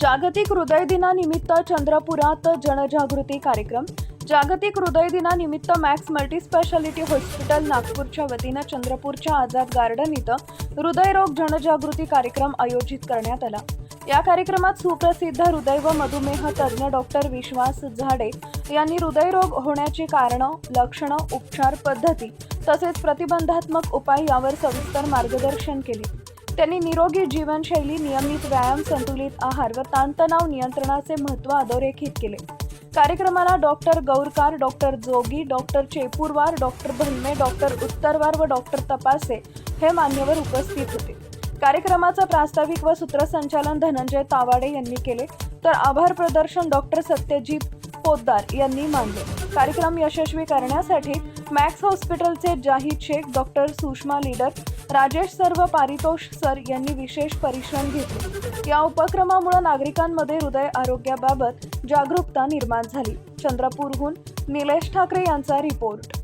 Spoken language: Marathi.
जागतिक हृदय दिनानिमित्त चंद्रपुरात जनजागृती कार्यक्रम. जागतिक हृदय दिनानिमित्त मॅक्स मल्टीस्पेशालिटी हॉस्पिटल नागपूरच्या वतीनं चंद्रपूरच्या आझाद गार्डन इथं हृदयरोग जनजागृती कार्यक्रम आयोजित करण्यात आला. या कार्यक्रमात सुप्रसिद्ध हृदय व मधुमेह तज्ज्ञ डॉक्टर विश्वास झाडे यांनी हृदयरोग होण्याची कारणं लक्षणं उपचार पद्धती तसेच प्रतिबंधात्मक उपाय यावर सविस्तर मार्गदर्शन केले. त्यांनी निरोगी जीवनशैली नियमित व्यायाम संतुलित आहार व ताणतणाव नियंत्रणाचे महत्त्व अधोरेखित केले. कार्यक्रमाला doctor Gaurkar doctor Jogi doctor Chepurwar doctor Bhalme doctor Uttarwar व डॉक्टर तपासे हे मान्यवर उपस्थित होते. कार्यक्रमाचं प्रास्ताविक व सूत्रसंचालन धनंजय तावाडे यांनी केले. तर आभार प्रदर्शन डॉक्टर सत्यजित पोद्दार यांनी मानले. कार्यक्रम यशस्वी करण्यासाठी मॅक्स हॉस्पिटलचे जाहीद शेख डॉक्टर सुषमा लीडर राजेश सर्व पारितोष सर यांनी विशेष परिश्रम घेतले. या उपक्रमामुळे नागरिकांमध्ये हृदय आरोग्याबाबत जागरूकता निर्माण झाली. चंद्रपूरहून निलेश ठाकरे यांचा रिपोर्ट.